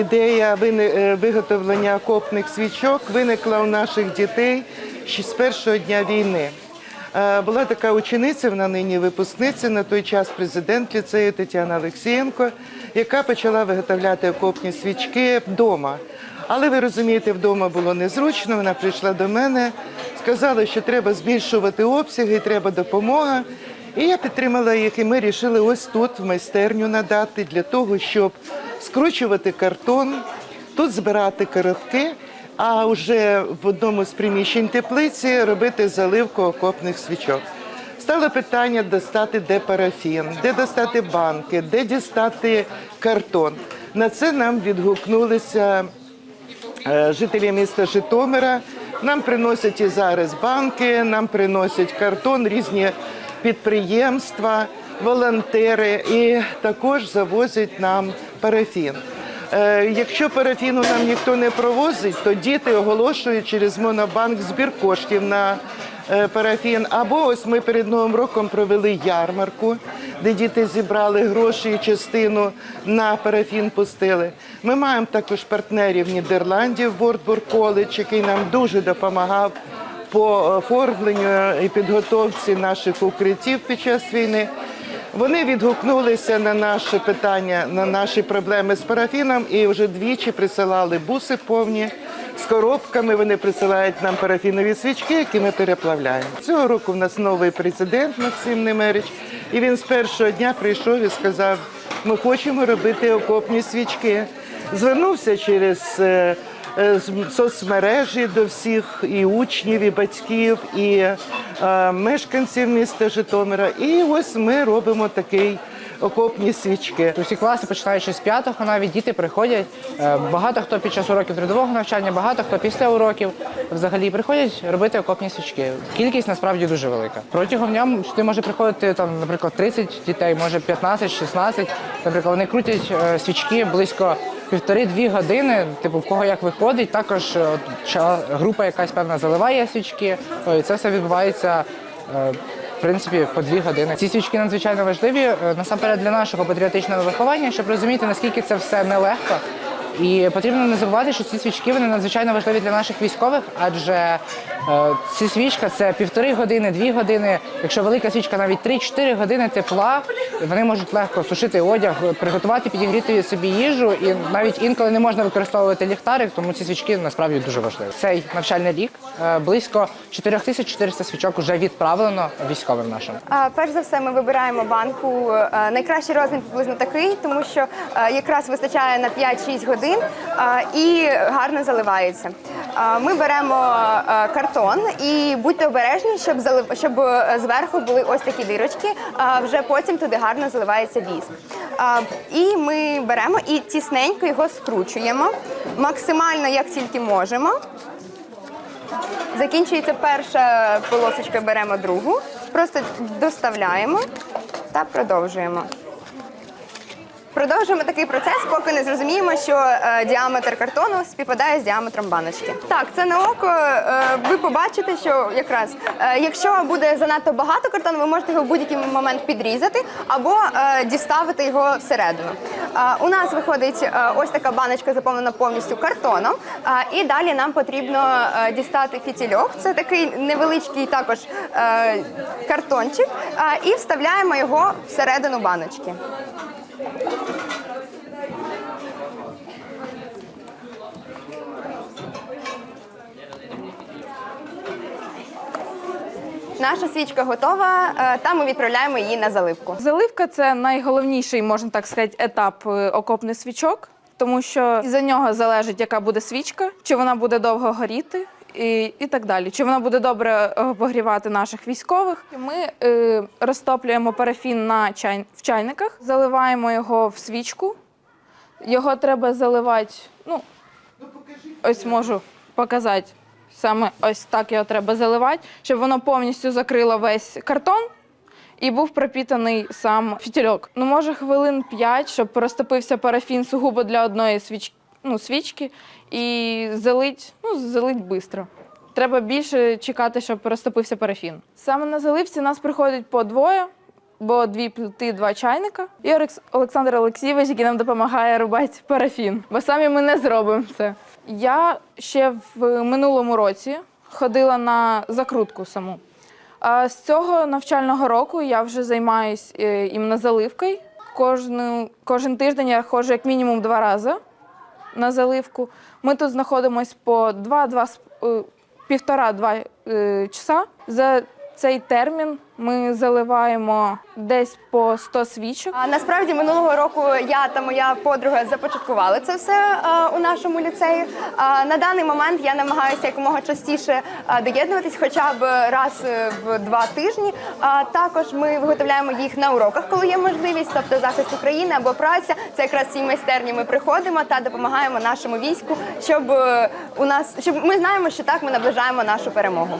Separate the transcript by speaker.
Speaker 1: ідея е, виготовлення окопних свічок виникла у наших дітей з першого дня війни. Е, Була така учениця, вона нині випускниця, на той час президент ліцею Тетяна Олексієнко, яка почала виготовляти окопні свічки вдома. Але ви розумієте, вдома було незручно. Вона прийшла до мене, сказала, що треба збільшувати обсяги, треба допомога. І я підтримала їх, і ми вирішили ось тут в майстерню надати для того, щоб скручувати картон, тут збирати коробки, а вже в одному з приміщень теплиці робити заливку окопних свічок. Стало питання достати, де парафін, де достати банки, де дістати картон. На це нам відгукнулися е, жителі міста Житомира. Нам приносять і зараз банки, нам приносять картон, різні підприємства, волонтери і також завозять нам парафін. Е, Якщо парафіну нам ніхто не провозить, то діти оголошують через монобанк збір коштів на е, парафін. Або ось ми перед Новим роком провели ярмарку, де діти зібрали гроші і частину на парафін пустили. Ми маємо також партнерів Нідерландів, Вордбург Коледж, який нам дуже допомагав по оформленню і підготовці наших укриттів під час війни. Вони відгукнулися на наше питання, на наші проблеми з парафіном і вже двічі присилали буси повні з коробками. Вони присилають нам парафінові свічки, які ми переплавляємо. Цього року в нас новий президент Максим Немерич, і він з першого дня прийшов і сказав: ми хочемо робити окопні свічки. Звернувся через е, соцмережі до всіх і учнів, і батьків, і е, мешканців міста Житомира. І ось ми робимо такий окопні свічки.
Speaker 2: Усі класи, починаючи з п'ятого, навіть діти приходять. Е, Багато хто під час уроків трудового навчання, багато хто після уроків взагалі приходять робити окопні свічки. Кількість насправді дуже велика. Протягом дня сюди може приходити там, наприклад, 30 дітей, може 15, 16. Наприклад, вони крутять е, свічки близько півтори-дві години. Типу, в кого як виходить. Також е, група якась певна заливає свічки. Е, І це все відбувається. е, в принципі, по дві години. Ці свічки надзвичайно важливі насамперед для нашого патріотичного виховання, щоб розуміти, наскільки це все нелегко. І потрібно не забувати, що ці свічки вони надзвичайно важливі для наших військових, адже е, ці свічка це півтори години, дві години. Якщо велика свічка, навіть 3-4 години тепла, вони можуть легко сушити одяг, приготувати, підігріти собі їжу, і навіть інколи не можна використовувати ліхтарик, тому ці свічки насправді дуже важливі. Цей навчальний рік е, близько 4400 свічок вже відправлено військовим нашим.
Speaker 3: А, Перш за все, ми вибираємо банку. е, Найкращий розмір приблизно такий, тому що е, якраз вистачає на 5-6 годин і гарно заливається. Ми беремо картон і будьте обережні, щоб залив, щоб е, зверху були ось такі дирочки. Вже потім туди гарно заливається віск. І ми беремо і тісненько його скручуємо максимально як тільки можемо. Закінчується перша полосочка, беремо другу, просто доставляємо та продовжуємо. Продовжуємо такий процес, поки не зрозуміємо, що е, діаметр картону співпадає з діаметром баночки. Так, це на око. е, ви побачите, що якраз е, якщо буде занадто багато картону, ви можете його в будь-який момент підрізати або е, діставити його всередину. Е, у нас виходить е, ось така баночка заповнена повністю картоном. е, і далі нам потрібно е, дістати фітільок. Це такий невеличкий також е, картончик, е, і вставляємо його всередину баночки. Наша свічка готова. е, Та ми відправляємо її на заливку.
Speaker 4: Заливка це найголовніший, можна так сказати, етап е, окопних свічок, тому що за нього залежить, яка буде свічка, чи вона буде довго горіти. І, і так далі. Чи вона буде добре е, обогрівати наших військових? Ми е, розтоплюємо парафін на чай, в чайниках, заливаємо його в свічку. Його треба заливати. Ну, ось можу показати. Саме ось так його треба заливати, щоб воно повністю закрило весь картон і був пропітаний сам фітільок. Ну, може, хвилин 5, щоб розтопився парафін сугубо для одної свіч... ну, свічки і залить, ну, залить швидко. Треба більше чекати, щоб розтопився парафін. Саме на заливці нас приходить по двоє. бо дві плити, два чайника. І Олекс- Олександр Олексійович, який нам допомагає рубати парафін, бо самі ми не зробимо це. Я ще в минулому році ходила на закрутку саму. А з цього навчального року я вже займаюсь е, іменно заливкою. Кожну, кожен тиждень я ходжу як мінімум два рази на заливку. Ми тут знаходимося по 2-2 півтора-два е, часа. За цей термін ми заливаємо десь по 100 свічок.
Speaker 3: А насправді минулого року я та моя подруга започаткували це все а, у нашому ліцеї. А, на даний момент я намагаюся якомога частіше а, доєднуватись, хоча б раз е, в два тижні. А також ми виготовляємо їх на уроках, коли є можливість, тобто захист України або праця. Це якраз ці майстерні. Ми приходимо та допомагаємо нашому війську, щоб е, у нас щоб ми знаємо, що так ми наближаємо нашу перемогу.